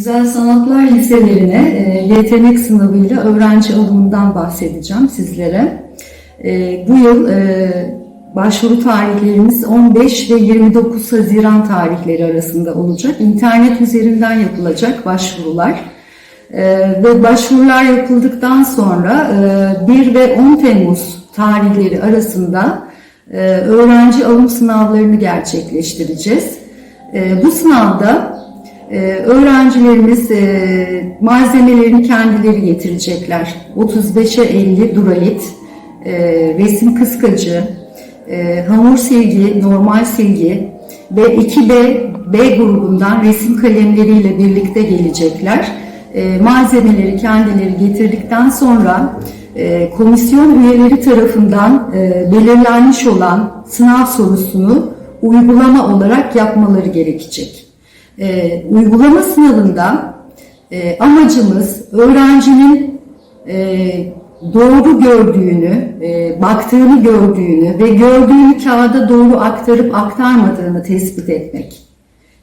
Güzel Sanatlar Liselerine e, yetenek sınavıyla öğrenci alımından bahsedeceğim sizlere. E, bu yıl e, başvuru tarihlerimiz 15 ve 29 Haziran tarihleri arasında olacak. İnternet üzerinden yapılacak başvurular. Ve başvurular yapıldıktan sonra e, 1 ve 10 Temmuz tarihleri arasında öğrenci alım sınavlarını gerçekleştireceğiz. Bu sınavda ee, öğrencilerimiz e, malzemelerini kendileri getirecekler. 35'e 50 duralit, resim kıskacı, e, hamur silgi, normal silgi ve 2B B grubundan resim kalemleriyle birlikte gelecekler. E, malzemeleri kendileri getirdikten sonra komisyon üyeleri tarafından belirlenmiş olan sınav sorusunu uygulama olarak yapmaları gerekecek. E, uygulama sınavında e, amacımız öğrencinin e, doğru gördüğünü, e, baktığını gördüğünü ve gördüğünü kağıda doğru aktarıp aktarmadığını tespit etmek.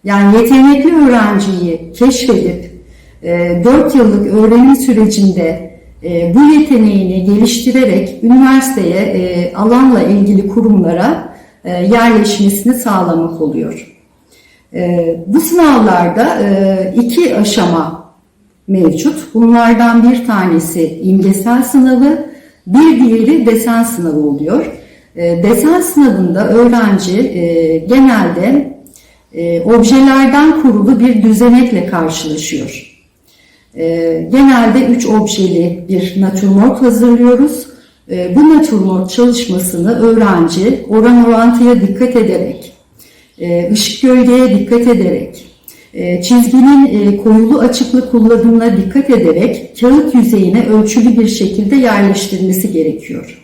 Yani yetenekli öğrenciyi keşfedip e, 4 yıllık öğrenim sürecinde e, bu yeteneğini geliştirerek üniversiteye e, alanla ilgili kurumlara e, yerleşmesini sağlamak oluyor. E, bu sınavlarda e, iki aşama mevcut. Bunlardan bir tanesi imgesel sınavı, bir diğeri desen sınavı oluyor. E, desen sınavında öğrenci e, genelde e, objelerden kurulu bir düzenekle karşılaşıyor. E, genelde üç objeli bir natürmort hazırlıyoruz. Bu natürmort çalışmasını öğrenci oran orantıya dikkat ederek, ışık gölgeye dikkat ederek, e, çizginin e, koyulu açıklık kullanımına dikkat ederek kağıt yüzeyine ölçülü bir şekilde yerleştirmesi gerekiyor.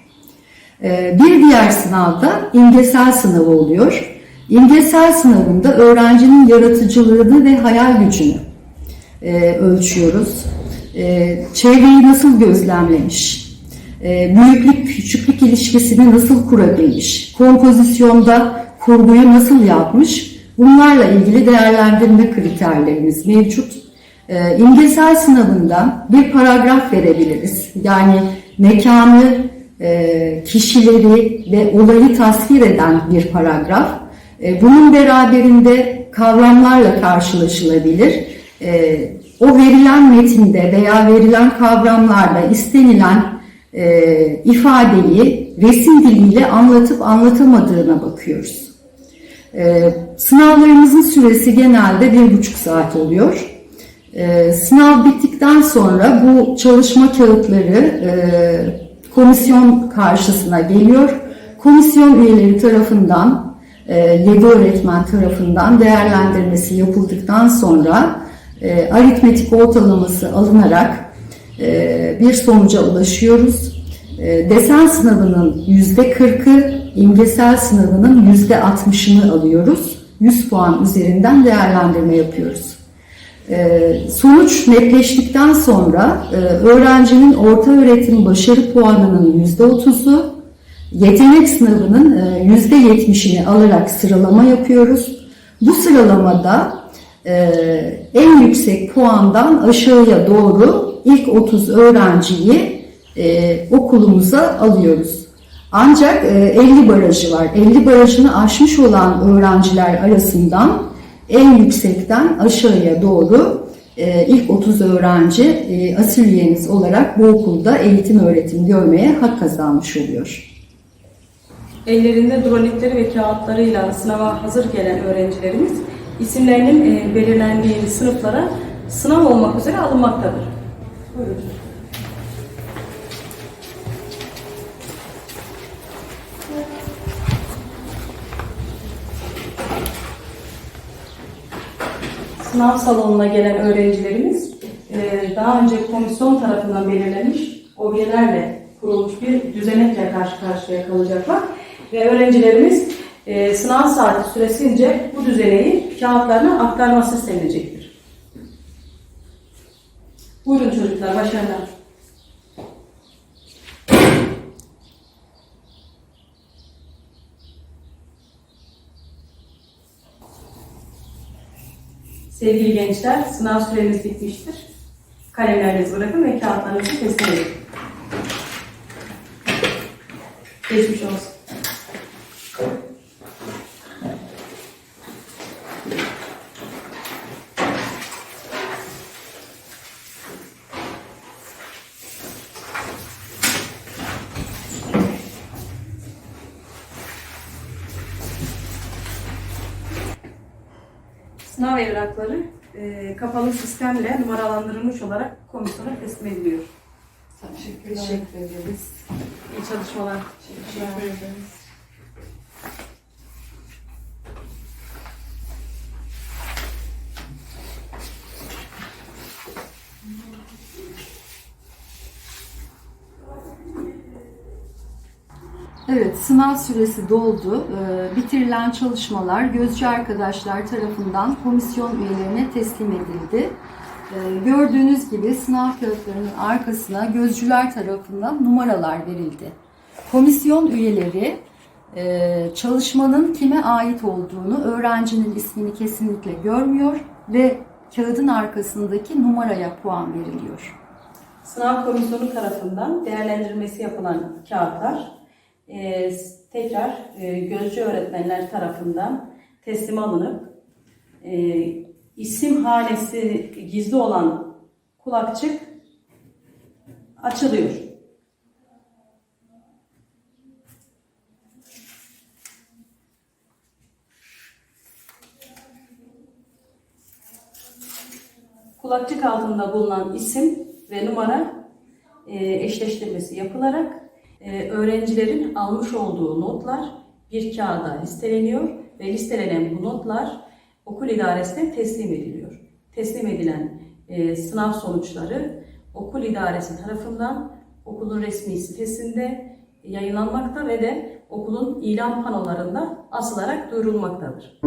E, bir diğer sınavda imgesel sınavı oluyor. İmgesel sınavında öğrencinin yaratıcılığını ve hayal gücünü ölçüyoruz. Çevreyi nasıl gözlemlemiş, büyüklük küçüklük ilişkisini nasıl kurabilmiş, kompozisyonda kurguyu nasıl yapmış bunlarla ilgili değerlendirme kriterlerimiz mevcut. E, imgesel sınavında bir paragraf verebiliriz. Yani mekanı, e, kişileri ve olayı tasvir eden bir paragraf. E, bunun beraberinde kavramlarla karşılaşılabilir. E, o verilen metinde veya verilen kavramlarla istenilen ifadeyi resim diliyle anlatıp anlatamadığına bakıyoruz. Ee, sınavlarımızın süresi genelde bir buçuk saat oluyor. Ee, sınav bittikten sonra bu çalışma kağıtları e, komisyon karşısına geliyor. Komisyon üyeleri tarafından, e, 7 öğretmen tarafından değerlendirmesi yapıldıktan sonra e, aritmetik ortalaması alınarak e, bir sonuca ulaşıyoruz. E, desen sınavının yüzde 40'ı imgesel sınavının %60'ını alıyoruz. 100 puan üzerinden değerlendirme yapıyoruz. Ee, sonuç netleştikten sonra e, öğrencinin orta öğretim başarı puanının %30'u, yetenek sınavının %70'ini e, alarak sıralama yapıyoruz. Bu sıralamada e, en yüksek puandan aşağıya doğru ilk 30 öğrenciyi okulumuza alıyoruz. Ancak 50 e, barajı var. 50 barajını aşmış olan öğrenciler arasından en yüksekten aşağıya doğru e, ilk 30 öğrenci e, asil üyeniz olarak bu okulda eğitim öğretim görmeye hak kazanmış oluyor. Ellerinde dronikleri ve kağıtlarıyla sınava hazır gelen öğrencilerimiz isimlerinin belirlendiği sınıflara sınav olmak üzere alınmaktadır. Buyurun. Sınav salonuna gelen öğrencilerimiz e, daha önce komisyon tarafından belirlenmiş objelerle kurulmuş bir düzenekle karşı karşıya kalacaklar. Ve öğrencilerimiz e, sınav saati süresince bu düzeneyi kağıtlarına aktarması istenilecektir. Buyurun çocuklar, başarılar. Sevgili gençler, sınav süreniz bitmiştir. Kalemlerinizi bırakın ve kağıtlarınızı teslim edin. Geçmiş olsun. Sınav evrakları e, kapalı sistemle numaralandırılmış olarak komisyona teslim ediliyor. Teşekkür ederiz. İyi çalışmalar. Teşekkür ederiz. Evet, sınav süresi doldu. Ee, bitirilen çalışmalar gözcü arkadaşlar tarafından komisyon üyelerine teslim edildi. Ee, gördüğünüz gibi sınav kağıtlarının arkasına gözcüler tarafından numaralar verildi. Komisyon üyeleri e, çalışmanın kime ait olduğunu, öğrencinin ismini kesinlikle görmüyor ve kağıdın arkasındaki numaraya puan veriliyor. Sınav komisyonu tarafından değerlendirmesi yapılan kağıtlar e, tekrar e, gözcü öğretmenler tarafından teslim alınıp e, isim hanesi gizli olan kulakçık açılıyor. Kulakçık altında bulunan isim ve numara e, eşleştirmesi yapılarak e, öğrencilerin almış olduğu notlar bir kağıda listeleniyor ve listelenen bu notlar okul idaresine teslim ediliyor. Teslim edilen e, sınav sonuçları okul idaresi tarafından okulun resmi sitesinde yayınlanmakta ve de okulun ilan panolarında asılarak duyurulmaktadır.